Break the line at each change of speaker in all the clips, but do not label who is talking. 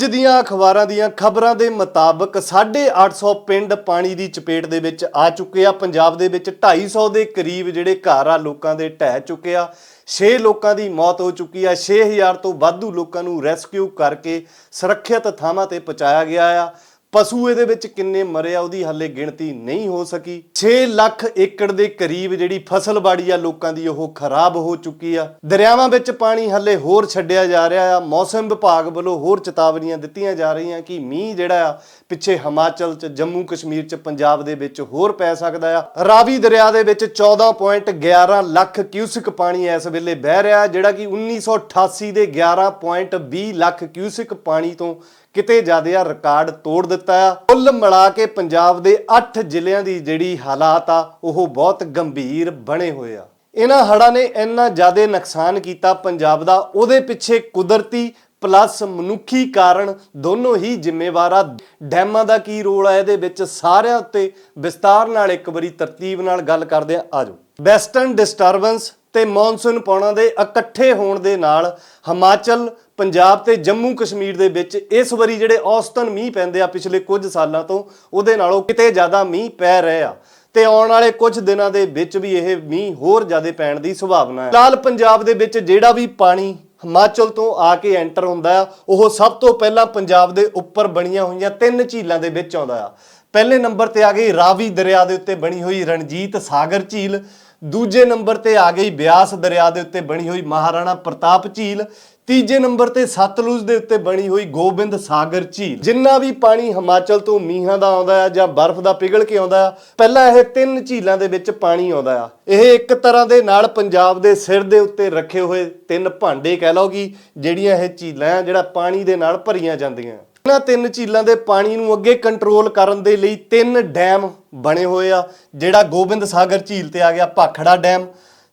ਅੱਜ ਦੀਆਂ ਅਖਬਾਰਾਂ ਦੀਆਂ ਖਬਰਾਂ ਦੇ ਮੁਤਾਬਕ 850 ਪਿੰਡ ਪਾਣੀ ਦੀ ਚਪੇਟ ਦੇ ਵਿੱਚ ਆ ਚੁੱਕੇ ਆ। ਪੰਜਾਬ ਦੇ ਵਿੱਚ 250 ਦੇ ਕਰੀਬ ਜਿਹੜੇ ਘਰ ਆ, ਲੋਕਾਂ ਦੇ ਢਹਿ ਚੁੱਕੇ ਆ। 6 ਲੋਕਾਂ ਦੀ ਮੌਤ ਹੋ ਚੁੱਕੀ ਆ। 6000 ਤੋਂ ਵਾਧੂ ਲੋਕਾਂ ਨੂੰ ਰੈਸਕਿਊ ਕਰਕੇ ਸੁਰੱਖਿਅਤ ਥਾਵਾਂ ਤੇ ਪਹੁੰਚਾਇਆ ਗਿਆ ਆ। ਪਸ਼ੂ ਇਹਦੇ ਵਿੱਚ ਕਿੰਨੇ ਮਰੇ ਆ ਉਹਦੀ ਹਾਲੇ ਗਿਣਤੀ ਨਹੀਂ ਹੋ ਸਕੀ। 6 ਲੱਖ ਏਕੜ ਦੇ ਕਰੀਬ ਜਿਹੜੀ ਫਸਲਬਾੜੀ ਆ, ਲੋਕਾਂ ਦੀ ਉਹ ਖਰਾਬ ਹੋ ਚੁੱਕੀ ਆ। ਦਰਿਆਵਾਂ ਵਿੱਚ ਪਾਣੀ ਹਾਲੇ ਹੋਰ ਛੱਡਿਆ ਜਾ ਰਿਹਾ ਆ। ਮੌਸਮ ਵਿਭਾਗ ਵੱਲੋਂ ਹੋਰ ਚੇਤਾਵਨੀਆਂ ਦਿੱਤੀਆਂ ਜਾ ਰਹੀਆਂ ਕਿ ਮੀਂਹ ਜਿਹੜਾ ਆ, ਪਿੱਛੇ ਹਿਮਾਚਲ ਚ, ਜੰਮੂ ਕਸ਼ਮੀਰ ਚ, ਪੰਜਾਬ ਦੇ ਵਿੱਚ ਹੋਰ ਪੈ ਸਕਦਾ ਆ। ਰਾਵੀ ਦਰਿਆ ਦੇ ਵਿੱਚ 14.11 ਲੱਖ ਕਿਊਸਿਕ ਪਾਣੀ ਇਸ ਵੇਲੇ ਬਹਿ ਰਿਹਾ, ਜਿਹੜਾ ਕਿ 1988 ਦੇ 11.20 ਲੱਖ ਕਿਊਸਿਕ ਪਾਣੀ ਤੋਂ ਕਿਤੇ ਜ਼ਿਆਦਾ ਰਿਕਾਰਡ ਤੋੜ ਦਿੱਤਾ ਆ। ਕੁੱਲ ਮਿਲਾ ਕੇ ਪੰਜਾਬ ਦੇ 8 ਜ਼ਿਲ੍ਹਿਆਂ ਦੀ ਜਿਹੜੀ ਹਾਲਾਤ ਆ, ਉਹ ਬਹੁਤ ਗੰਭੀਰ ਬਣੇ ਹੋਏ ਆ। ਇਹਨਾਂ ਹੜ੍ਹਾਂ ਨੇ ਇੰਨਾ ਜ਼ਿਆਦਾ ਨੁਕਸਾਨ ਕੀਤਾ ਪੰਜਾਬ ਦਾ, ਉਹਦੇ ਪਿੱਛੇ ਕੁਦਰਤੀ ਪਲੱਸ ਮਨੁੱਖੀ ਕਾਰਨ ਦੋਨੋਂ ਹੀ ਜ਼ਿੰਮੇਵਾਰ ਆ। ਡੈਮਾਂ ਦਾ ਕੀ ਰੋਲ ਆ, ਇਹਦੇ ਵਿੱਚ ਸਾਰਿਆਂ ਉੱਤੇ ਵਿਸਤਾਰ ਨਾਲ ਇੱਕ ਵਾਰੀ ਤਰਤੀਬ ਨਾਲ ਗੱਲ ਕਰਦੇ ਆ। ਆਜੋ ਵੈਸਟਰਨ ਡਿਸਟਰਬੈਂਸ ਤੇ ਮੌਨਸੂਨ ਪੌਣਾ ਦੇ ਇਕੱਠੇ ਹੋਣ ਦੇ ਨਾਲ ਹਿਮਾਚਲ, ਪੰਜਾਬ ਤੇ ਜੰਮੂ ਕਸ਼ਮੀਰ ਦੇ ਵਿੱਚ ਇਸ ਵਾਰੀ ਜਿਹੜੇ ਔਸਤਨ ਮੀਂਹ ਪੈਂਦੇ ਆ ਪਿਛਲੇ ਕੁਝ ਸਾਲਾਂ ਤੋਂ, ਉਹਦੇ ਨਾਲੋਂ ਕਿਤੇ ਜ਼ਿਆਦਾ ਮੀਂਹ ਪੈ ਰਹੇ। ਆ ਤੇ ਆਉਣ ਵਾਲੇ ਕੁਝ ਦਿਨਾਂ ਦੇ ਵਿੱਚ ਵੀ ਇਹ ਮੀਂਹ ਹੋਰ ਜ਼ਿਆਦਾ ਪੈਣ ਦੀ ਸੰਭਾਵਨਾ ਹੈ। ਲਾਲ ਪੰਜਾਬ ਦੇ ਵਿੱਚ ਜਿਹੜਾ ਵੀ ਪਾਣੀ ਹਿਮਾਚਲ ਤੋਂ ਆ ਕੇ ਐਂਟਰ ਹੁੰਦਾ ਆ, ਉਹ ਸਭ ਤੋਂ ਪਹਿਲਾਂ ਪੰਜਾਬ ਦੇ ਉੱਪਰ ਬਣੀਆਂ ਹੋਈਆਂ ਤਿੰਨ ਝੀਲਾਂ ਦੇ ਵਿੱਚ ਆਉਂਦਾ ਆ। ਪਹਿਲੇ ਨੰਬਰ ਤੇ ਆ ਗਈ ਰਾਵੀ ਦਰਿਆ ਦੇ ਉੱਤੇ ਬਣੀ ਹੋਈ ਰਣਜੀਤ ਸਾਗਰ ਝੀਲ ਦੂਜੇ ਨੰਬਰ ਤੇ ਆ ਗਈ ਬਿਆਸ ਦਰਿਆ ਦੇ ਉੱਤੇ ਬਣੀ ਹੋਈ ਮਹਾਰਾਣਾ ਪ੍ਰਤਾਪ ਝੀਲ। ਤੀਜੇ ਨੰਬਰ ਤੇ ਸਤਲੁਜ ਦੇ ਉੱਤੇ ਬਣੀ ਹੋਈ ਗੋਬਿੰਦ ਸਾਗਰ ਝੀਲ। ਜਿੰਨਾ ਵੀ ਪਾਣੀ ਹਿਮਾਚਲ ਤੋਂ ਮੀਂਹਾਂ ਦਾ ਆਉਂਦਾ ਆ ਜਾਂ ਬਰਫ਼ ਦਾ ਪਿਘਲ ਕੇ ਆਉਂਦਾ ਆ, ਪਹਿਲਾਂ ਇਹ ਤਿੰਨ ਝੀਲਾਂ ਦੇ ਵਿੱਚ ਪਾਣੀ ਆਉਂਦਾ ਆ। ਇਹ ਇੱਕ ਤਰ੍ਹਾਂ ਦੇ ਨਾਲ ਪੰਜਾਬ ਦੇ ਸਿਰ ਦੇ ਉੱਤੇ ਰੱਖੇ ਹੋਏ ਤਿੰਨ ਭਾਂਡੇ ਕਹਿ ਲਓਗੀ ਜਿਹੜੀਆਂ ਇਹ ਝੀਲਾਂ ਆ, ਜਿਹੜਾ ਪਾਣੀ ਦੇ ਨਾਲ ਭਰੀਆਂ ਜਾਂਦੀਆਂ ਇਹਨਾਂ ਤਿੰਨ ਝੀਲਾਂ ਦੇ ਪਾਣੀ ਨੂੰ ਅੱਗੇ ਕੰਟਰੋਲ ਕਰਨ ਦੇ ਲਈ ਤਿੰਨ ਡੈਮ ਬਣੇ ਹੋਏ ਆ, ਜਿਹੜਾ ਗੋਬਿੰਦ ਸਾਗਰ ਝੀਲ ਤੇ ਆ ਗਿਆ, ਭਾਖੜਾ ਡੈਮ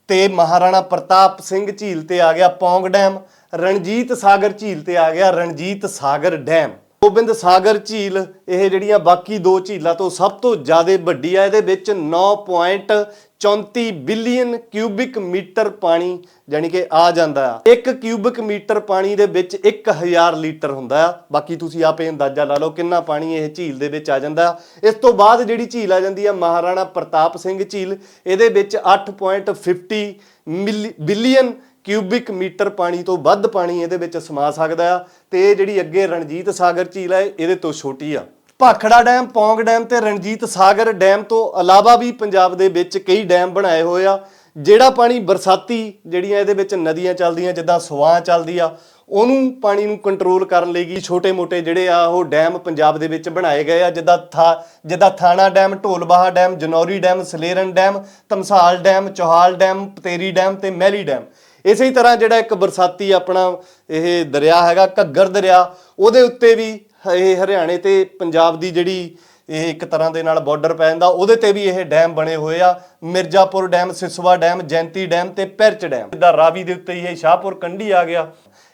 ਤੇ ਮਹਾਰਾਣਾ ਪ੍ਰਤਾਪ ਸਿੰਘ ਝੀਲ ਤੇ ਆ ਗਿਆ, ਪੌਂਗ ਡੈਮ, ਰਣਜੀਤ ਸਾਗਰ ਝੀਲ ਤੇ ਆ ਗਿਆ, ਰਣਜੀਤ ਸਾਗਰ ਡੈਮ। ਗੋਬਿੰਦ ਸਾਗਰ ਝੀਲ, ਇਹ ਜਿਹੜੀਆਂ ਬਾਕੀ ਦੋ ਝੀਲਾਂ ਤੋਂ ਸਭ ਤੋਂ ਜ਼ਿਆਦਾ ਵੱਡੀ ਆ, ਇਹਦੇ ਵਿੱਚ 9.34 ਬਿਲੀਅਨ ਕਿਊਬਿਕ ਮੀਟਰ ਪਾਣੀ ਜਾਨੀ ਕਿ ਆ ਜਾਂਦਾ ਆ। 1 ਕਿਊਬਿਕ ਮੀਟਰ ਪਾਣੀ ਦੇ ਵਿੱਚ 1000 ਲੀਟਰ ਹੁੰਦਾ ਆ। ਬਾਕੀ ਤੁਸੀਂ ਆਪੇ ਅੰਦਾਜ਼ਾ ਲਾ ਲਓ ਕਿੰਨਾ ਪਾਣੀ ਇਹ ਝੀਲ ਦੇ ਵਿੱਚ ਆ ਜਾਂਦਾ ਇਸ ਤੋਂ ਬਾਅਦ ਜਿਹੜੀ ਝੀਲ ਆ ਜਾਂਦੀ ਆ, ਮਹਾਰਾਣਾ ਪ੍ਰਤਾਪ ਸਿੰਘ ਝੀਲ, ਇਹਦੇ ਵਿੱਚ 8.50 ਮਿਲੀ- ਬਿਲੀਅਨ ਕਿਊਬਿਕ ਮੀਟਰ ਪਾਣੀ ਤੋਂ ਵੱਧ ਪਾਣੀ ਇਹਦੇ ਵਿੱਚ ਸਮਾ ਸਕਦਾ ਆ ਤੇ ਇਹ ਜਿਹੜੀ ਅੱਗੇ ਰਣਜੀਤ ਸਾਗਰ ਝੀਲ ਹੈ ਇਹਦੇ ਤੋਂ ਛੋਟੀ ਆ। ਭਾਖੜਾ ਡੈਮ, ਪੌਂਗ ਡੈਮ ਤੇ ਰਣਜੀਤ ਸਾਗਰ ਡੈਮ ਤੋਂ ਇਲਾਵਾ ਵੀ ਪੰਜਾਬ ਦੇ ਵਿੱਚ ਕਈ ਡੈਮ ਬਣਾਏ ਹੋਏ ਆ, ਜਿਹੜਾ ਪਾਣੀ ਬਰਸਾਤੀ ਜਿਹੜੀਆਂ ਇਹਦੇ ਵਿੱਚ ਨਦੀਆਂ ਚੱਲਦੀਆਂ, ਜਿੱਦਾਂ ਸੁਆਹ ਚੱਲਦੀ ਆ, ਉਹਨੂੰ ਪਾਣੀ ਨੂੰ ਕੰਟਰੋਲ ਕਰਨ ਲਈ ਕੀ ਛੋਟੇ-ਮੋਟੇ ਜਿਹੜੇ ਆ, ਉਹ ਡੈਮ ਪੰਜਾਬ ਦੇ ਵਿੱਚ ਬਣਾਏ ਗਏ ਆ, ਜਿੱਦਾਂ ਥਾ, ਜਿੱਦਾਂ Thana dam, Dholbaha dam, Janauri dam, Saleran dam, Tamsal dam, Chohal dam Pateri dam ਤੇ ਮੈਲੀ ਡੈਮ। ਇਸੇ ਹੀ ਤਰ੍ਹਾਂ ਜਿਹੜਾ ਇੱਕ ਬਰਸਾਤੀ ਆਪਣਾ ਇਹ ਦਰਿਆ ਹੈਗਾ, ਘੱਗਰ ਦਰਿਆ, ਉਹਦੇ ਉੱਤੇ ਵੀ ਇਹ ਹਰਿਆਣੇ ਤੇ ਪੰਜਾਬ ਦੀ ਜਿਹੜੀ ਇਹ ਇੱਕ ਤਰ੍ਹਾਂ ਦੇ ਨਾਲ ਬਾਰਡਰ ਪੈ ਜਾਂਦਾ, ਉਹਦੇ ਤੇ ਵੀ ਇਹ ਡੈਮ ਬਣੇ ਹੋਏ ਆ। Mirzapur dam, Siswa dam, Jainti dam ਤੇ ਪੈਰਚ ਡੈਮ। ਜਿੱਦਾਂ ਰਾਵੀ ਦੇ ਉੱਤੇ ਹੀ ਇਹ ਸ਼ਾਹਪੁਰ ਕੰਢੀ ਆ ਗਿਆ।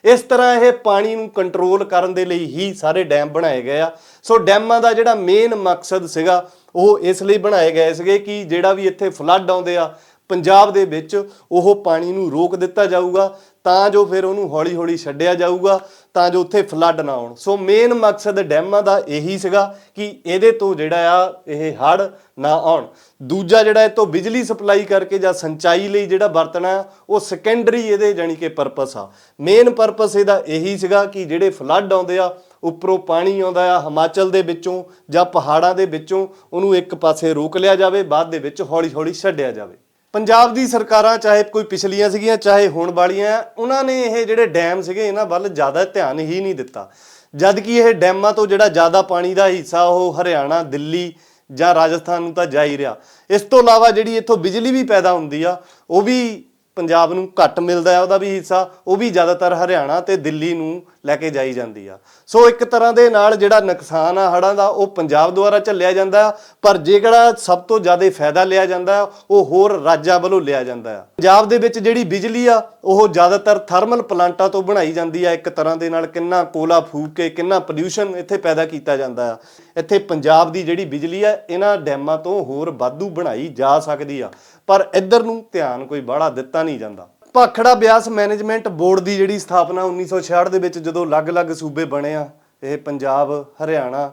ਇਸ ਤਰ੍ਹਾਂ ਇਹ ਪਾਣੀ ਨੂੰ ਕੰਟਰੋਲ ਕਰਨ ਦੇ ਲਈ ਹੀ ਸਾਰੇ ਡੈਮ ਬਣਾਏ ਗਏ ਆ। ਸੋ ਡੈਮਾਂ ਦਾ ਜਿਹੜਾ ਮੇਨ ਮਕਸਦ ਸੀਗਾ, ਉਹ ਇਸ ਲਈ ਬਣਾਏ ਗਏ ਸੀਗੇ ਕਿ ਜਿਹੜਾ ਵੀ ਇੱਥੇ ਫਲੱਡ ਆਉਂਦੇ ਆ ਪੰਜਾਬ ਦੇ ਵਿੱਚ ਉਹ ਪਾਣੀ ਨੂੰ ਰੋਕ ਦਿੱਤਾ ਜਾਊਗਾ, ਤਾਂ ਜੋ ਫਿਰ ਉਹਨੂੰ ਹੌਲੀ-ਹੌਲੀ ਛੱਡਿਆ ਜਾਊਗਾ, ਤਾਂ ਜੋ ਉੱਥੇ ਫਲੱਡ ਨਾ ਆਉਣ। ਸੋ ਮੇਨ ਮਕਸਦ ਡੈਮਾਂ ਦਾ ਇਹੀ ਸੀਗਾ ਕਿ ਇਹਦੇ ਤੋਂ ਜਿਹੜਾ ਆ ਇਹ ਹੜ ਨਾ ਆਉਣ। ਦੂਜਾ ਜਿਹੜਾ ਇਹ ਤੋਂ ਬਿਜਲੀ ਸਪਲਾਈ ਕਰਕੇ ਜਾਂ ਸਿੰਚਾਈ ਲਈ ਜਿਹੜਾ ਵਰਤਣਾ, ਉਹ ਸੈਕੰਡਰੀ ਇਹਦੇ ਜਾਨੀ ਕਿ ਪਰਪਸ ਆ। ਮੇਨ ਪਰਪਸ ਇਹਦਾ ਇਹੀ ਸੀਗਾ ਕਿ ਜਿਹੜੇ ਫਲੱਡ ਆਉਂਦੇ ਆ, ਉੱਪਰੋਂ ਪਾਣੀ ਆਉਂਦਾ ਆ ਹਿਮਾਚਲ ਦੇ ਵਿੱਚੋਂ ਜਾਂ ਪਹਾੜਾਂ ਦੇ ਵਿੱਚੋਂ, ਉਹਨੂੰ ਇੱਕ ਪਾਸੇ ਰੋਕ ਲਿਆ ਜਾਵੇ, ਬਾਅਦ ਦੇ ਵਿੱਚ ਹੌਲੀ-ਹੌਲੀ ਛੱਡਿਆ ਜਾਵੇ। ਪੰਜਾਬ ਦੀ ਸਰਕਾਰਾਂ ਚਾਹੇ ਕੋਈ ਪਿਛਲੀਆਂ ਸੀਗੀਆਂ, ਚਾਹੇ ਹੁਣ ਵਾਲੀਆਂ, ਉਹਨਾਂ ਨੇ ਇਹ ਜਿਹੜੇ ਡੈਮ ਸੀਗੇ, ਇਹਨਾਂ ਵੱਲ ਜ਼ਿਆਦਾ ਧਿਆਨ ਹੀ ਨਹੀਂ ਦਿੱਤਾ। ਜਦ ਕਿ ਇਹ ਡੈਮਾਂ ਤੋਂ ਜਿਹੜਾ ਜ਼ਿਆਦਾ ਪਾਣੀ ਦਾ ਹਿੱਸਾ, ਉਹ ਹਰਿਆਣਾ, ਦਿੱਲੀ ਜਾਂ ਰਾਜਸਥਾਨ ਨੂੰ ਤਾਂ ਜਾ ਹੀ ਰਿਹਾ। ਇਸ ਤੋਂ ਇਲਾਵਾ ਜਿਹੜੀ ਇੱਥੋਂ ਬਿਜਲੀ ਵੀ ਪੈਦਾ ਹੁੰਦੀ ਆ, ਉਹ ਵੀ ਪੰਜਾਬ ਨੂੰ ਘੱਟ ਮਿਲਦਾ ਹੈ, ਉਹਦਾ ਵੀ ਹਿੱਸਾ, ਉਹ ਵੀ ਜ਼ਿਆਦਾਤਰ ਹਰਿਆਣਾ ਤੇ ਦਿੱਲੀ ਨੂੰ ਲੈ ਕੇ ਜਾਈ ਜਾਂਦੀ ਆ। ਸੋ ਇੱਕ ਤਰ੍ਹਾਂ ਦੇ ਨਾਲ ਜਿਹੜਾ ਨੁਕਸਾਨ ਆ ਹੜ੍ਹਾਂ ਦਾ, ਉਹ ਪੰਜਾਬ ਦੁਆਰਾ ਝੱਲਿਆ ਜਾਂਦਾ ਪਰ ਜਿਹੜਾ ਸਭ ਤੋਂ ਜ਼ਿਆਦਾ ਫਾਇਦਾ ਲਿਆ ਜਾਂਦਾ ਉਹ ਹੋਰ ਰਾਜਾਂ ਵੱਲੋਂ ਲਿਆ ਜਾਂਦਾ ਆ। ਪੰਜਾਬ ਦੇ ਵਿੱਚ ਜਿਹੜੀ ਬਿਜਲੀ ਆ, ਉਹ ਜ਼ਿਆਦਾਤਰ ਥਰਮਲ ਪਲਾਂਟਾਂ ਤੋਂ ਬਣਾਈ ਜਾਂਦੀ ਆ। ਇੱਕ ਤਰ੍ਹਾਂ ਦੇ ਨਾਲ ਕਿੰਨਾ ਕੋਲਾ ਫੂਕ ਕੇ, ਕਿੰਨਾ ਪੋਲਿਊਸ਼ਨ ਇੱਥੇ ਪੈਦਾ ਕੀਤਾ ਜਾਂਦਾ ਆ। ਇੱਥੇ ਪੰਜਾਬ ਦੀ ਜਿਹੜੀ ਬਿਜਲੀ ਆ, ਇਹਨਾਂ ਡੈਮਾਂ ਤੋਂ ਹੋਰ ਵਾਧੂ ਬਣਾਈ ਜਾ ਸਕਦੀ ਆ। ਪਰ ਇੱਧਰ ਨੂੰ ਧਿਆਨ ਕੋਈ ਬਾਹਲਾ ਦਿੱਤਾ ਨਹੀਂ ਜਾਂਦਾ। ਭਾਖੜਾ ਬਿਆਸ ਮੈਨੇਜਮੈਂਟ ਬੋਰਡ ਦੀ ਜਿਹੜੀ ਸਥਾਪਨਾ 1966 ਦੇ ਵਿੱਚ ਜਦੋਂ ਅਲੱਗ-ਅਲੱਗ ਸੂਬੇ ਬਣੇ ਆ, ਇਹ ਪੰਜਾਬ, ਹਰਿਆਣਾ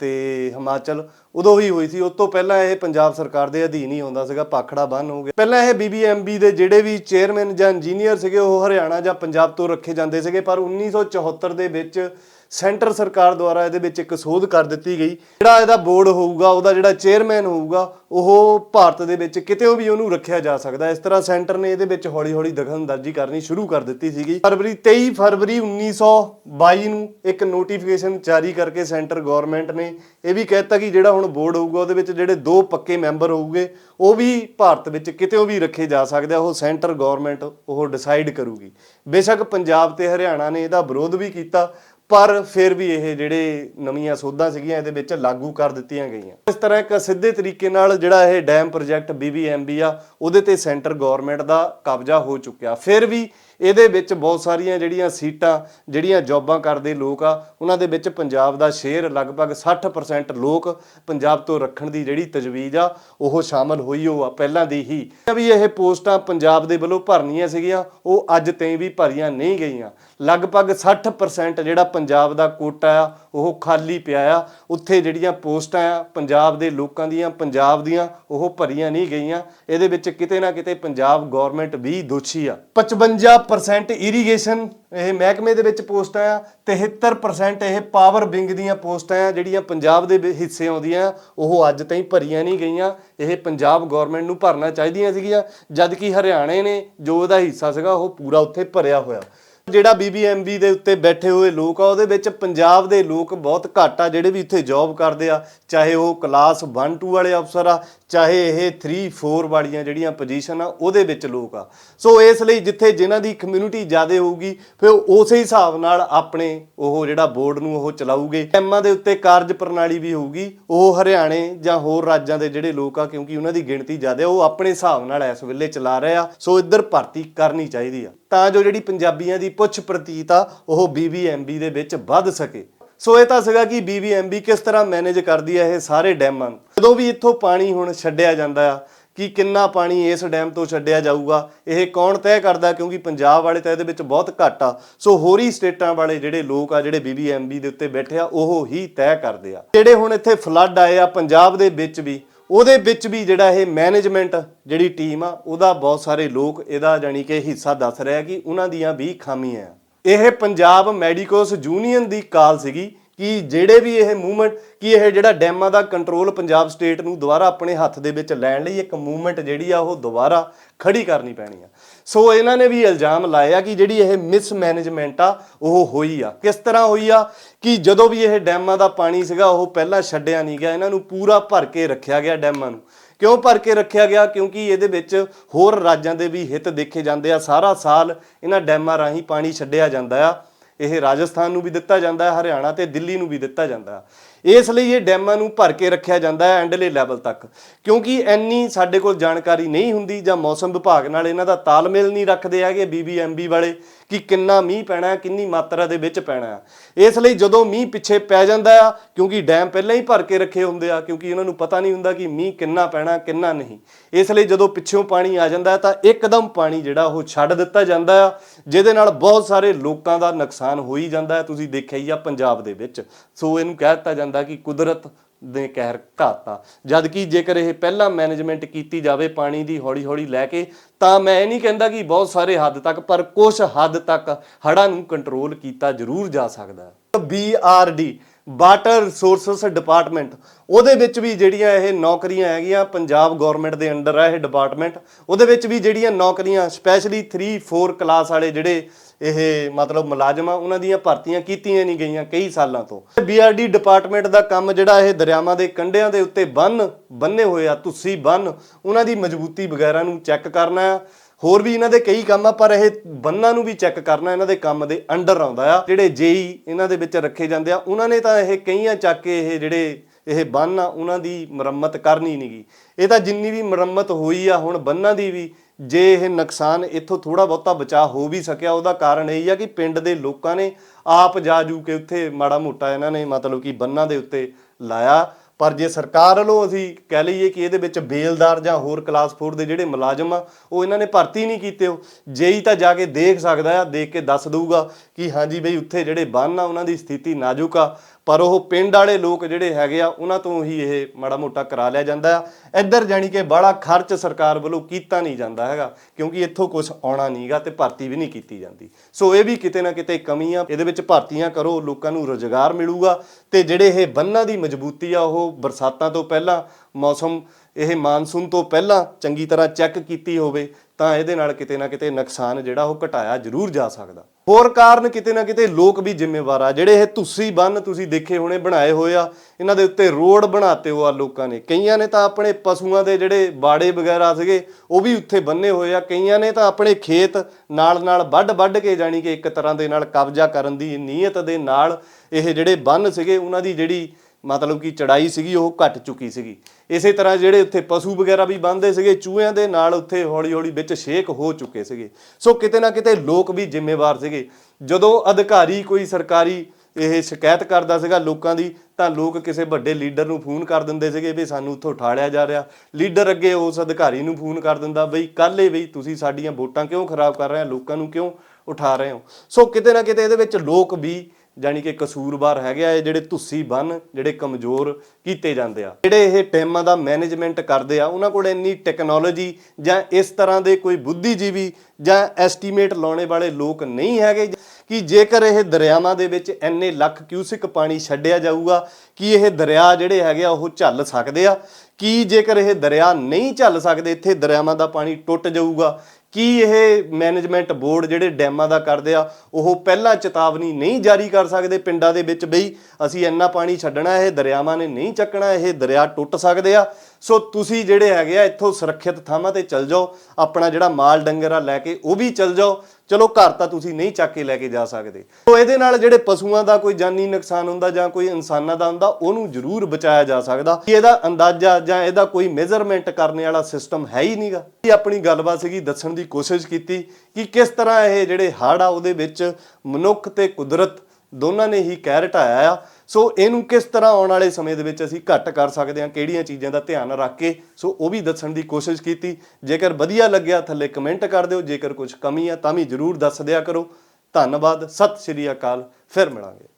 ਤੇ ਹਿਮਾਚਲ, ਉਦੋਂ ਹੀ ਹੋਈ ਸੀ। ਉਸ ਤੋਂ ਪਹਿਲਾਂ ਇਹ ਪੰਜਾਬ ਸਰਕਾਰ ਦੇ ਅਧੀਨ ਹੀ ਹੁੰਦਾ ਸੀਗਾ ਪਾਖੜਾ ਬੰਨ ਹੋ ਗਿਆ। ਪਹਿਲਾਂ ਇਹ ਬੀਬੀਐਮਬੀ ਦੇ ਜਿਹੜੇ ਵੀ ਚੇਅਰਮੈਨ ਜਾਂ ਇੰਜੀਨੀਅਰ ਸੀਗੇ, ਉਹ ਹਰਿਆਣਾ ਜਾਂ ਪੰਜਾਬ ਤੋਂ ਰੱਖੇ ਜਾਂਦੇ ਸੀਗੇ, ਪਰ 1974 ਦੇ ਵਿੱਚ ਸੈਂਟਰ ਸਰਕਾਰ ਦੁਆਰਾ ਇਹਦੇ ਵਿੱਚ ਇੱਕ ਸੋਧ ਕਰ ਦਿੱਤੀ ਗਈ। ਜਿਹੜਾ ਇਹਦਾ ਬੋਰਡ ਹੋਊਗਾ, ਉਹਦਾ ਜਿਹੜਾ ਚੇਅਰਮੈਨ ਹੋਊਗਾ, ਉਹ ਭਾਰਤ ਦੇ ਵਿੱਚ ਕਿਤੇ ਵੀ ਉਹਨੂੰ ਰੱਖਿਆ ਜਾ ਸਕਦਾ। ਇਸ ਤਰ੍ਹਾਂ ਸੈਂਟਰ ਨੇ ਇਹਦੇ ਵਿੱਚ ਹੌਲੀ-ਹੌਲੀ ਦਖਲਅੰਦਾਜ਼ੀ ਕਰਨੀ ਸ਼ੁਰੂ ਕਰ ਦਿੱਤੀ ਸੀਗੀ। ਫਰਵਰੀ 23 ਫਰਵਰੀ 1922 ਨੂੰ ਇੱਕ ਨੋਟੀਫਿਕੇਸ਼ਨ ਜਾਰੀ ਕਰਕੇ ਸੈਂਟਰ ਗਵਰਨਮੈਂਟ ਨੇ ਇਹ ਵੀ ਕਹਿਤਾ ਕਿ ਜਿਹੜਾ ਹੁਣ ਬੋਰਡ ਹੋਊਗਾ, ਉਹਦੇ ਵਿੱਚ ਜਿਹੜੇ ਦੋ ਪੱਕੇ ਮੈਂਬਰ ਹੋਊਗੇ, ਉਹ ਵੀ ਭਾਰਤ ਵਿੱਚ ਕਿਤੇ ਵੀ ਰੱਖੇ ਜਾ ਸਕਦੇ ਆ। ਉਹ ਸੈਂਟਰ ਗਵਰਨਮੈਂਟ ਉਹ ਡਿਸਾਈਡ ਕਰੂਗੀ। ਬੇਸ਼ੱਕ ਪੰਜਾਬ ਤੇ ਹਰਿਆਣਾ ਨੇ ਇਹਦਾ ਵਿਰੋਧ ਵੀ ਕੀਤਾ। ਪਰ ਫਿਰ ਵੀ ਇਹ ਜਿਹੜੇ ਨਵੀਆਂ ਸੋਧਾਂ ਸੀਗੀਆਂ, ਇਹਦੇ ਵਿੱਚ ਲਾਗੂ ਕਰ ਦਿੱਤੀਆਂ ਗਈਆਂ। ਇਸ ਤਰ੍ਹਾਂ ਇੱਕ ਸਿੱਧੇ ਤਰੀਕੇ ਨਾਲ ਜਿਹੜਾ ਇਹ ਡੈਮ ਪ੍ਰੋਜੈਕਟ BBMB ਆ, ਉਹਦੇ ਤੇ ਸੈਂਟਰ ਗਵਰਨਮੈਂਟ ਦਾ ਕਬਜ਼ਾ ਹੋ ਚੁੱਕਿਆ। ਫਿਰ ਵੀ ਇਹਦੇ ਵਿੱਚ ਬਹੁਤ ਸਾਰੀਆਂ ਜਿਹੜੀਆਂ ਸੀਟਾਂ, ਜਿਹੜੀਆਂ ਜੌਬਾਂ ਕਰਦੇ ਲੋਕ ਆ, ਉਹਨਾਂ ਦੇ ਵਿੱਚ ਪੰਜਾਬ ਦਾ ਸ਼ੇਅਰ ਲਗਭਗ 60% ਲੋਕ ਪੰਜਾਬ ਤੋਂ ਰੱਖਣ ਦੀ ਜਿਹੜੀ ਤਜਵੀਜ਼ ਆ, ਉਹ ਸ਼ਾਮਲ ਹੋਈ ਹੋ ਆ ਪਹਿਲਾਂ ਦੀ ਹੀ। ਵੀ ਇਹ ਪੋਸਟਾਂ ਪੰਜਾਬ ਦੇ ਵੱਲੋਂ ਭਰਨੀਆਂ ਸੀਗੀਆਂ, ਉਹ ਅੱਜ ਤਾਈਂ ਵੀ ਭਰੀਆਂ ਨਹੀਂ ਗਈਆਂ। ਲਗਭਗ 60% ਜਿਹੜਾ ਪੰਜਾਬ ਦਾ ਕੋਟਾ ਆ, ਉਹ ਖਾਲੀ ਪਿਆ ਆ। ਉੱਥੇ ਜਿਹੜੀਆਂ ਪੋਸਟਾਂ ਆ, ਪੰਜਾਬ ਦੇ ਲੋਕਾਂ ਦੀਆਂ, ਪੰਜਾਬ ਦੀਆਂ, ਉਹ ਭਰੀਆਂ ਨਹੀਂ ਗਈਆਂ। ਇਹਦੇ ਵਿੱਚ ਕਿਤੇ ਨਾ ਕਿਤੇ ਪੰਜਾਬ ਗਵਰਨਮੈਂਟ ਵੀ ਦੋਸ਼ੀ ਆ। 55% ਇਰੀਗੇਸ਼ਨ ਇਹ ਮਹਿਕਮੇ ਦੇ ਵਿੱਚ ਪੋਸਟਾਂ ਆ 73% ਇਹ ਪਾਵਰ ਵਿੰਗ ਦੀਆਂ ਪੋਸਟਾਂ ਆ, ਜਿਹੜੀਆਂ ਪੰਜਾਬ ਦੇ ਹਿੱਸੇ ਆਉਂਦੀਆਂ, ਉਹ ਅੱਜ ਤਾਈਂ ਭਰੀਆਂ ਨਹੀਂ ਗਈਆਂ। ਇਹ ਪੰਜਾਬ ਗਵਰਨਮੈਂਟ ਨੂੰ ਭਰਨਾ ਚਾਹੀਦੀਆਂ ਸੀਗੀਆਂ। ਜਦ ਕਿ ਹਰਿਆਣੇ ਨੇ, ਜੋ ਉਹਦਾ ਹਿੱਸਾ ਸੀਗਾ, ਉਹ ਪੂਰਾ ਉੱਥੇ ਭਰਿਆ ਹੋਇਆ। ਜਿਹੜਾ ਬੀਬੀਐਮਬੀ ਦੇ ਉੱਤੇ ਬੈਠੇ ਹੋਏ ਲੋਕ ਆ, ਉਹਦੇ ਵਿੱਚ ਪੰਜਾਬ ਦੇ ਲੋਕ ਬਹੁਤ ਘੱਟ ਆ, ਜਿਹੜੇ ਵੀ ਇੱਥੇ ਜੌਬ ਕਰਦੇ ਆ, ਚਾਹੇ ਉਹ ਕਲਾਸ 1 2 ਵਾਲੇ ਅਫਸਰ ਆ, ਚਾਹੇ ਇਹ 3 4 ਵਾਲੀਆਂ ਜਿਹੜੀਆਂ ਪੋਜੀਸ਼ਨ ਆ, ਉਹਦੇ ਵਿੱਚ ਲੋਕ ਆ। ਸੋ ਇਸ ਲਈ ਜਿੱਥੇ ਜਿਨ੍ਹਾਂ ਦੀ ਕਮਿਊਨਿਟੀ ਜ਼ਿਆਦਾ ਹੋਊਗੀ, ਫਿਰ ਉਹ ਉਸੇ ਹਿਸਾਬ ਨਾਲ ਆਪਣੇ ਉਹ ਜਿਹੜਾ ਬੋਰਡ ਨੂੰ ਉਹ ਚਲਾਊਗੇ। ਐਮਾਂ ਦੇ ਉੱਤੇ ਕਾਰਜ ਪ੍ਰਣਾਲੀ ਵੀ ਹੋਊਗੀ, ਉਹ ਹਰਿਆਣੇ ਜਾਂ ਹੋਰ ਰਾਜਾਂ ਦੇ ਜਿਹੜੇ ਲੋਕ ਆ, ਕਿਉਂਕਿ ਉਹਨਾਂ ਦੀ ਗਿਣਤੀ ਜ਼ਿਆਦਾ ਉਹ ਆਪਣੇ ਹਿਸਾਬ ਨਾਲ ਇਸ ਵੇਲੇ ਚਲਾ ਰਹੇ ਆ। ਸੋ ਇੱਧਰ ਭਰਤੀ ਕਰਨੀ ਚਾਹੀਦੀ ਆ। ਤਾਂ ਜੋ ਜਿਹੜੀ ਪੰਜਾਬੀਆਂ ਦੀ ਪੁੱਛ ਪ੍ਰਤੀਤ ਆ, ਉਹ ਬੀਬੀਐਮਬੀ ਦੇ ਵਿੱਚ ਵੱਧ ਸਕੇ। ਸੋ ਇਹ ਤਾਂ ਸੀਗਾ ਕਿ ਬੀਬੀਐਮਬੀ ਕਿਸ ਤਰ੍ਹਾਂ ਮੈਨੇਜ ਕਰਦੀ ਹੈ ਇਹ ਸਾਰੇ ਡੈਮਾਂ ਨੂੰ। ਜਦੋਂ ਵੀ ਇੱਥੋਂ ਪਾਣੀ ਹੁਣ ਛੱਡਿਆ ਜਾਂਦਾ ਆ, ਕਿ ਕਿੰਨਾ ਪਾਣੀ ਇਸ ਡੈਮ ਤੋਂ ਛੱਡਿਆ ਜਾਊਗਾ, ਇਹ ਕੌਣ ਤੈਅ ਕਰਦਾ? ਕਿਉਂਕਿ ਪੰਜਾਬ ਵਾਲੇ ਤਾਂ ਇਹਦੇ ਵਿੱਚ ਬਹੁਤ ਘੱਟ ਆ। ਸੋ ਹੋਰੀ ਸਟੇਟਾਂ ਵਾਲੇ ਜਿਹੜੇ ਲੋਕ ਆ, ਜਿਹੜੇ ਬੀਬੀਐਮਬੀ ਦੇ ਉੱਤੇ ਬੈਠੇ ਆ, ਉਹ ਹੀ ਤੈਅ ਕਰਦੇ ਆ। ਜਿਹੜੇ ਹੁਣ ਇੱਥੇ ਫਲੱਡ ਆਏ ਆ, ਪੰਜਾਬ ਦੇ ਵਿੱਚ ਵੀ ਉਹਦੇ ਵਿੱਚ ਵੀ ਜਿਹੜਾ ਇਹ ਮੈਨੇਜਮੈਂਟ ਜਿਹੜੀ ਟੀਮ ਆ, ਉਹਦਾ ਬਹੁਤ ਸਾਰੇ ਲੋਕ ਇਹਦਾ ਜਾਨੀ ਕਿ ਹਿੱਸਾ ਦੱਸ ਰਿਹਾ ਕਿ ਉਹਨਾਂ ਦੀਆਂ ਵੀ ਖਾਮੀਆਂ ਇਹ ਪੰਜਾਬ ਮੈਡੀਕੋਸ ਯੂਨੀਅਨ ਦੀ ਕਾਲ ਸੀਗੀ ਕਿ ਜਿਹੜੇ ਵੀ ਇਹ ਮੂਵਮੈਂਟ ਕਿ ਇਹ ਜਿਹੜਾ ਡੈਮਾਂ ਦਾ ਕੰਟਰੋਲ ਪੰਜਾਬ ਸਟੇਟ ਨੂੰ ਦੁਬਾਰਾ ਆਪਣੇ ਹੱਥ ਦੇ ਵਿੱਚ ਲੈਣ ਲਈ ਇੱਕ ਮੂਵਮੈਂਟ ਜਿਹੜੀ ਆ ਉਹ ਦੁਬਾਰਾ ਖੜੀ ਕਰਨੀ ਪੈਣੀ ਆ। ਸੋ ਇਹਨਾਂ ਨੇ ਵੀ ਇਲਜ਼ਾਮ ਲਾਇਆ ਕਿ ਜਿਹੜੀ ਇਹ ਮਿਸਮੈਨੇਜਮੈਂਟ ਆ, ਉਹ ਹੋਈ ਆ। ਕਿਸ ਤਰ੍ਹਾਂ ਹੋਈ ਆ? ਕਿ ਜਦੋਂ ਵੀ ਇਹ ਡੈਮਾਂ ਦਾ ਪਾਣੀ ਸੀਗਾ, ਉਹ ਪਹਿਲਾਂ ਛੱਡਿਆ ਨਹੀਂ ਗਿਆ। ਇਹਨਾਂ ਨੂੰ ਪੂਰਾ ਭਰ ਕੇ ਰੱਖਿਆ ਗਿਆ ਡੈਮਾਂ ਨੂੰ। ਕਿਉਂ ਭਰ ਕੇ ਰੱਖਿਆ ਗਿਆ? ਕਿਉਂਕਿ ਇਹਦੇ ਵਿੱਚ ਹੋਰ ਰਾਜਾਂ ਦੇ ਵੀ ਹਿੱਤ ਦੇਖੇ ਜਾਂਦੇ ਆ। ਸਾਰਾ ਸਾਲ ਇਹਨਾਂ ਡੈਮਾਂ ਰਾਹੀਂ ਪਾਣੀ ਛੱਡਿਆ ਜਾਂਦਾ ਆ। ਇਹ ਰਾਜਸਥਾਨ ਨੂੰ ਵੀ ਦਿੱਤਾ ਜਾਂਦਾ ਹੈ, ਹਰਿਆਣਾ ਤੇ ਦਿੱਲੀ ਨੂੰ ਵੀ ਦਿੱਤਾ ਜਾਂਦਾ ਹੈ। ਇਸ ਲਈ ਇਹ ਡੈਮਾਂ ਨੂੰ ਭਰ ਕੇ ਰੱਖਿਆ ਜਾਂਦਾ ਹੈ ਐਂਡਲੇ ਲੈਵਲ ਤੱਕ। ਕਿਉਂਕਿ ਇੰਨੀ ਸਾਡੇ ਕੋਲ ਜਾਣਕਾਰੀ ਨਹੀਂ ਹੁੰਦੀ ਜਾਂ ਮੌਸਮ ਵਿਭਾਗ ਨਾਲ ਇਹਨਾਂ ਦਾ ਤਾਲਮੇਲ ਨਹੀਂ ਰੱਖਦੇ ਹੈਗੇ ਬੀਬੀਐਮਬੀ ਵਾਲੇ ਕਿ ਕਿੰਨਾ ਮੀਂਹ ਪੈਣਾ ਕਿੰਨੀ ਮਾਤਰਾ ਦੇ ਵਿੱਚ ਪੈਣਾ ਹੈ। ਇਸ ਲਈ ਜਦੋਂ ਮੀਂਹ ਪਿੱਛੇ ਪੈ ਜਾਂਦਾ ਆ ਕਿਉਂਕਿ ਡੈਮ ਪਹਿਲਾਂ ਹੀ ਭਰ ਕੇ ਰੱਖੇ ਹੁੰਦੇ ਆ, ਕਿਉਂਕਿ ਇਹਨਾਂ ਨੂੰ ਪਤਾ ਨਹੀਂ ਹੁੰਦਾ ਕਿ ਮੀਂਹ ਕਿੰਨਾ ਪੈਣਾ, ਕਿੰਨਾ ਨਹੀਂ। ਇਸ ਲਈ ਜਦੋਂ ਪਿੱਛੋਂ ਪਾਣੀ ਆ ਜਾਂਦਾ ਤਾਂ ਇੱਕਦਮ ਪਾਣੀ ਜਿਹੜਾ ਉਹ ਛੱਡ ਦਿੱਤਾ ਜਾਂਦਾ ਆ, ਜਿਹਦੇ ਨਾਲ ਬਹੁਤ ਸਾਰੇ ਲੋਕਾਂ ਦਾ ਨੁਕਸਾਨ ਹੋਈ ਜਾਂਦਾ ਹੈ। ਤੁਸੀਂ ਦੇਖਿਆ ਹੀ ਆ ਪੰਜਾਬ ਦੇ ਵਿੱਚ। ਸੋ ਇਹਨੂੰ ਕਹਿ ਦਿੱਤਾ ਜਾਂਦਾ ਕਿ ਕੁਦਰਤ ਦੇ ਕਹਿਰ ਘਾਤਾ। ਜਦ ਕਿ ਜੇਕਰ ਇਹ ਪਹਿਲਾਂ ਮੈਨੇਜਮੈਂਟ ਕੀਤੀ ਜਾਵੇ ਪਾਣੀ ਦੀ ਹੌਲੀ ਹੌਲੀ ਲੈ ਕੇ, ਤਾਂ ਮੈਂ ਇਹ ਨਹੀਂ ਕਹਿੰਦਾ ਕਿ ਬਹੁਤ ਸਾਰੇ ਹੱਦ ਤੱਕ, ਪਰ ਕੁਝ ਹੱਦ ਤੱਕ ਹੜ੍ਹਾਂ ਨੂੰ ਕੰਟਰੋਲ ਕੀਤਾ ਜ਼ਰੂਰ ਜਾ ਸਕਦਾ। ਬੀਆਰਡੀ ਵਾਟਰ ਰਿਸੋਰਸਸ ਡਿਪਾਰਟਮੈਂਟ ਉਹਦੇ ਵਿੱਚ ਵੀ ਜਿਹੜੀਆਂ ਇਹ ਨੌਕਰੀਆਂ ਹੈਗੀਆਂ, ਪੰਜਾਬ ਗਵਰਨਮੈਂਟ ਦੇ ਅੰਡਰ ਹੈ ਇਹ ਡਿਪਾਰਟਮੈਂਟ ਉਹਦੇ ਵਿੱਚ ਵੀ ਜਿਹੜੀਆਂ ਨੌਕਰੀਆਂ ਸਪੈਸ਼ਲੀ 3 4 ਕਲਾਸ ਵਾਲੇ ਜਿਹੜੇ ਇਹ ਮਤਲਬ ਮੁਲਾਜ਼ਮ ਆ, ਉਹਨਾਂ ਦੀਆਂ ਭਰਤੀਆਂ ਕੀਤੀਆਂ ਨਹੀਂ ਗਈਆਂ ਕਈ ਸਾਲਾਂ ਤੋਂ। ਬੀਆਰਡੀ ਡਿਪਾਰਟਮੈਂਟ ਦਾ ਕੰਮ ਜਿਹੜਾ ਇਹ ਦਰਿਆਵਾਂ ਦੇ ਕੰਢਿਆਂ ਦੇ ਉੱਤੇ ਬੰਨ ਬੰਨੇ ਹੋਏ ਆ, ਤੁਸੀਂ ਬੰਨ ਉਹਨਾਂ ਦੀ ਮਜ਼ਬੂਤੀ ਵਗੈਰਾ ਨੂੰ ਚੈੱਕ ਕਰਨਾ ਆ। ਹੋਰ ਵੀ ਇਹਨਾਂ ਦੇ ਕਈ ਕੰਮ ਆ, ਪਰ ਇਹ ਬੰਨਾਂ ਨੂੰ ਵੀ ਚੈੱਕ ਕਰਨਾ ਇਹਨਾਂ ਦੇ ਕੰਮ ਦੇ ਅੰਡਰ ਆਉਂਦਾ ਆ। ਜਿਹੜੇ ਜੇਈ ਇਹਨਾਂ ਦੇ ਵਿੱਚ ਰੱਖੇ ਜਾਂਦੇ ਆ, ਉਹਨਾਂ ਨੇ ਤਾਂ ਇਹ ਕਈਆਂ ਚੱਕ ਕੇ ਇਹ ਜਿਹੜੇ ਇਹ ਬੰਨ ਆ, ਉਹਨਾਂ ਦੀ ਮੁਰੰਮਤ ਕਰਨੀ ਨਹੀਂਗੀ ਇਹ ਤਾਂ ਜਿੰਨੀ ਵੀ ਮੁਰੰਮਤ ਹੋਈ ਆ, ਹੁਣ ਬੰਨਾਂ ਦੀ ਵੀ, ਜੇ ਇਹ ਨੁਕਸਾਨ ਇੱਥੋਂ ਥੋੜਾ ਬਹੁਤਾ ਬਚਾ ਹੋ ਵੀ ਸਕਿਆ, ਉਹਦਾ ਕਾਰਨ ਇਹ ਆ ਕਿ ਪਿੰਡ ਦੇ ਲੋਕਾਂ ਨੇ ਆਪ ਜਾ ਜੂ ਕੇ ਉੱਥੇ ਮਾੜਾ ਮੋਟਾ ਇਹਨਾਂ ਨੇ ਮਤਲਬ ਕਿ ਬੰਨਾਂ ਦੇ ਉੱਤੇ ਲਾਇਆ। ਪਰ ਜੇ ਸਰਕਾਰ ਵੱਲੋਂ ਅਸੀਂ ਕਹਿ ਲਈਏ ਕਿ ਇਹਦੇ ਵਿੱਚ ਬੇਲਦਾਰ ਜਾਂ ਹੋਰ ਕਲਾਸ 4 ਦੇ ਜਿਹੜੇ ਮੁਲਾਜ਼ਮ ਆ, ਉਹ ਇਹਨਾਂ ਨੇ ਭਰਤੀ ਨਹੀਂ ਕੀਤੇ ਉਹ, ਜੇਈ ਤਾਂ ਜਾ ਕੇ ਦੇਖ ਸਕਦਾ ਆ, ਦੇਖ ਕੇ ਦੱਸ ਦਊਗਾ ਕਿ ਹਾਂਜੀ ਬਈ ਉੱਥੇ ਜਿਹੜੇ ਬੰਨ ਆ, ਉਹਨਾਂ ਦੀ ਸਥਿਤੀ ਨਾਜ਼ੁਕ ਆ। ਪਰ ਉਹ ਪਿੰਡ ਵਾਲੇ ਲੋਕ ਜਿਹੜੇ ਹੈਗੇ ਆ, ਉਹਨਾਂ ਤੋਂ ਹੀ ਇਹ ਮਾੜਾ ਮੋਟਾ ਕਰਾ ਲਿਆ ਜਾਂਦਾ ਆ। ਇੱਧਰ ਜਾਣੀ ਕਿ ਬੜਾ ਖਰਚ ਸਰਕਾਰ ਵੱਲੋਂ ਕੀਤਾ ਨਹੀਂ ਜਾਂਦਾ ਹੈਗਾ, ਕਿਉਂਕਿ ਇੱਥੋਂ ਕੁਝ ਆਉਣਾ ਨਹੀਂਗਾ ਤੇ ਭਰਤੀ ਵੀ ਨਹੀਂ ਕੀਤੀ ਜਾਂਦੀ। ਸੋ ਇਹ ਵੀ ਕਿਤੇ ਨਾ ਕਿਤੇ ਕਮੀ ਆ, ਇਹਦੇ ਵਿੱਚ ਭਰਤੀਆਂ ਕਰੋ, ਲੋਕਾਂ ਨੂੰ ਰੋਜ਼ਗਾਰ ਮਿਲੂਗਾ ਤੇ ਜਿਹੜੇ ਇਹ ਬੰਨਾਂ ਦੀ ਮਜ਼ਬੂਤੀ ਆ, ਉਹ ਬਰਸਾਤਾਂ ਤੋਂ ਪਹਿਲਾਂ, ਮੌਸਮ ਇਹ ਮਾਨਸੂਨ ਤੋਂ ਪਹਿਲਾਂ ਚੰਗੀ ਤਰ੍ਹਾਂ ਚੈੱਕ ਕੀਤੀ ਹੋਵੇ, ਤਾਂ ਇਹਦੇ ਨਾਲ ਕਿਤੇ ਨਾ ਕਿਤੇ ਨੁਕਸਾਨ ਜਿਹੜਾ ਉਹ ਘਟਾਇਆ ਜ਼ਰੂਰ ਜਾ ਸਕਦਾ। ਹੋਰ ਕਾਰਨ ਕਿਤੇ ਨਾ ਕਿਤੇ ਲੋਕ ਵੀ ਜ਼ਿੰਮੇਵਾਰ ਆ। ਜਿਹੜੇ ਇਹ ਤੁਸੀਂ ਬੰਨ ਤੁਸੀਂ ਦੇਖੇ ਹੋਣੇ, ਬਣਾਏ ਹੋਏ ਆ, ਇਹਨਾਂ ਦੇ ਉੱਤੇ ਰੋਡ ਬਣਾਤੇ ਹੋ ਆ ਲੋਕਾਂ ਨੇ। ਕਈਆਂ ਨੇ ਤਾਂ ਆਪਣੇ ਪਸ਼ੂਆਂ ਦੇ ਜਿਹੜੇ ਬਾੜੇ ਵਗੈਰਾ ਸੀਗੇ, ਉਹ ਵੀ ਉੱਥੇ ਬੰਨੇ ਹੋਏ ਆ। ਕਈਆਂ ਨੇ ਤਾਂ ਆਪਣੇ ਖੇਤ ਨਾਲ ਨਾਲ ਵੱਢ ਵੱਢ ਕੇ ਜਾਣੀ ਕਿ ਇੱਕ ਤਰ੍ਹਾਂ ਦੇ ਨਾਲ ਕਬਜ਼ਾ ਕਰਨ ਦੀ ਨੀਅਤ ਦੇ ਨਾਲ ਇਹ ਜਿਹੜੇ ਬੰਨ ਸੀਗੇ, ਉਹਨਾਂ ਦੀ ਜਿਹੜੀ ਮਤਲਬ ਕਿ ਚੜਾਈ ਸੀਗੀ, ਉਹ ਘਟ ਚੁੱਕੀ ਸੀਗੀ। ਇਸੇ ਤਰ੍ਹਾਂ ਜਿਹੜੇ ਉੱਥੇ ਪਸ਼ੂ ਵਗੈਰਾ ਵੀ ਬੰਨਦੇ ਸੀਗੇ, ਚੂਹਿਆਂ ਦੇ ਨਾਲ ਉੱਥੇ ਹੌਲੀ ਹੌਲੀ ਵਿੱਚ ਛੇਕ ਹੋ ਚੁੱਕੇ ਸੀਗੇ। ਸੋ ਕਿਤੇ ਨਾ ਕਿਤੇ ਲੋਕ ਵੀ ਜ਼ਿੰਮੇਵਾਰ ਸੀਗੇ। ਜਦੋਂ ਅਧਿਕਾਰੀ ਕੋਈ ਸਰਕਾਰੀ ਇਹ ਸ਼ਿਕਾਇਤ ਕਰਦਾ ਸੀਗਾ ਲੋਕਾਂ ਦੀ, ਤਾਂ ਲੋਕ ਕਿਸੇ ਵੱਡੇ ਲੀਡਰ ਨੂੰ ਫੋਨ ਕਰ ਦਿੰਦੇ ਸੀਗੇ ਵੀ ਸਾਨੂੰ ਉੱਥੋਂ ਠਾਲਿਆ ਜਾ ਰਿਹਾ। ਲੀਡਰ ਅੱਗੇ ਉਸ ਅਧਿਕਾਰੀ ਨੂੰ ਫੋਨ ਕਰ ਦਿੰਦਾ, ਬਈ ਕੱਲ ਬਈ ਤੁਸੀਂ ਸਾਡੀਆਂ ਵੋਟਾਂ ਕਿਉਂ ਖਰਾਬ ਕਰ ਰਹੇ ਹੋ? ਲੋਕਾਂ ਨੂੰ ਕਿਉਂ ਉਠਾ ਰਹੇ ਹੋ? ਸੋ ਕਿਤੇ ਨਾ ਕਿਤੇ ਇਹਦੇ ਵਿੱਚ ਲੋਕ ਵੀ ਜਾਣੀ ਕਿ ਕਸੂਰਵਾਰ ਹੈਗੇ ਆ, ਇਹ ਜਿਹੜੇ ਧੁੱਸੀ ਬੰਨ, ਜਿਹੜੇ ਕਮਜ਼ੋਰ ਕੀਤੇ ਜਾਂਦੇ ਆ। ਜਿਹੜੇ ਇਹ ਟੀਮਾਂ ਦਾ ਮੈਨੇਜਮੈਂਟ ਕਰਦੇ ਆ, ਉਹਨਾਂ ਕੋਲ ਇੰਨੀ ਟੈਕਨੋਲੋਜੀ ਜਾਂ ਇਸ ਤਰ੍ਹਾਂ ਦੇ ਕੋਈ ਬੁੱਧੀਜੀਵੀ ਜਾਂ ਐਸਟੀਮੇਟ ਲਾਉਣੇ ਵਾਲੇ ਲੋਕ ਨਹੀਂ ਹੈਗੇ ਕਿ ਜੇਕਰ ਇਹ ਦਰਿਆਵਾਂ ਦੇ ਵਿੱਚ ਇੰਨੇ ਲੱਖ ਕਿਊਸਿਕ ਪਾਣੀ ਛੱਡਿਆ ਜਾਊਗਾ, ਕਿ ਇਹ ਦਰਿਆ ਜਿਹੜੇ ਹੈਗੇ ਆ, ਉਹ ਝੱਲ ਸਕਦੇ ਆ? ਕੀ ਜੇਕਰ ਇਹ ਦਰਿਆ ਨਹੀਂ ਝੱਲ ਸਕਦੇ, ਇੱਥੇ ਦਰਿਆਵਾਂ ਦਾ ਪਾਣੀ ਟੁੱਟ ਜਾਊਗਾ ਕੀ ਇਹ ਮੈਨੇਜਮੈਂਟ ਬੋਰਡ ਜਿਹੜੇ ਡੈਮਾਂ ਦਾ ਕਰਦੇ ਆ, ਉਹ ਪਹਿਲਾਂ ਚੇਤਾਵਨੀ ਨਹੀਂ ਜਾਰੀ ਕਰ ਸਕਦੇ ਪਿੰਡਾਂ ਦੇ ਵਿੱਚ ਬਈ ਅਸੀਂ ਇੰਨਾ ਪਾਣੀ ਛੱਡਣਾ, ਇਹ ਦਰਿਆਵਾਂ ਨੇ ਨਹੀਂ ਚੱਕਣਾ, ਇਹ ਦਰਿਆ ਟੁੱਟ ਸਕਦੇ ਆ। ਸੋ ਤੁਸੀਂ ਜਿਹੜੇ ਹੈਗੇ ਆ, ਇੱਥੋਂ ਸੁਰੱਖਿਅਤ ਥਾਵਾਂ ਤੇ ਚੱਲ ਜਾਓ। ਆਪਣਾ ਜਿਹੜਾ ਮਾਲ ਡੰਗਰ ਆ, ਲੈ ਕੇ ਉਹ ਵੀ ਚੱਲ ਜਾਓ। ਚਲੋ, ਘਰ ਤਾਂ ਤੁਸੀਂ ਨਹੀਂ ਚੱਕ ਕੇ ਲੈ ਕੇ ਜਾ ਸਕਦੇ। ਸੋ ਇਹਦੇ ਨਾਲ ਜਿਹੜੇ ਪਸ਼ੂਆਂ ਦਾ ਕੋਈ ਜਾਨੀ ਨੁਕਸਾਨ ਹੁੰਦਾ ਜਾਂ ਕੋਈ ਇਨਸਾਨਾਂ ਦਾ ਹੁੰਦਾ, ਉਹਨੂੰ ਜ਼ਰੂਰ ਬਚਾਇਆ ਜਾ ਸਕਦਾ। ਕਿ ਇਹਦਾ ਅੰਦਾਜ਼ਾ ਜਾਂ ਇਹਦਾ ਕੋਈ ਮੇਜ਼ਰਮੈਂਟ ਕਰਨ ਵਾਲਾ ਸਿਸਟਮ ਹੈ ਹੀ ਨਹੀਂਗਾ। ਇਹ ਆਪਣੀ ਗੱਲਬਾਤ ਸੀਗੀ, ਦੱਸਣ ਦੀ ਕੋਸ਼ਿਸ਼ ਕੀਤੀ ਕਿ ਕਿਸ ਤਰ੍ਹਾਂ ਇਹ ਜਿਹੜੇ ਹੜ੍ਹ ਆ, ਉਹਦੇ ਵਿੱਚ ਮਨੁੱਖ ਤੇ ਕੁਦਰਤ ਦੋਨਾਂ ਨੇ ਹੀ ਕਹਿਰ ਢਾਇਆ ਆ। ਸੋ ਇਹਨੂੰ ਕਿਸ ਤਰ੍ਹਾਂ ਆਉਣ ਵਾਲੇ ਸਮੇਂ ਦੇ ਵਿੱਚ ਅਸੀਂ ਘੱਟ ਕਰ ਸਕਦੇ ਹਾਂ, ਕਿਹੜੀਆਂ ਚੀਜ਼ਾਂ ਦਾ ਧਿਆਨ ਰੱਖ ਕੇ, ਸੋ ਉਹ ਵੀ ਦੱਸਣ ਦੀ ਕੋਸ਼ਿਸ਼ ਕੀਤੀ। ਜੇਕਰ ਵਧੀਆ ਲੱਗਿਆ ਥੱਲੇ ਕਮੈਂਟ ਕਰ ਦਿਓ, ਜੇਕਰ ਕੁਝ ਕਮੀ ਆ ਤਾਂ ਵੀ ਜਰੂਰ ਦੱਸ ਦਿਆ ਕਰੋ। ਧੰਨਵਾਦ, ਸਤਿ ਸ਼੍ਰੀ ਅਕਾਲ, ਫਿਰ ਮਿਲਾਂਗੇ।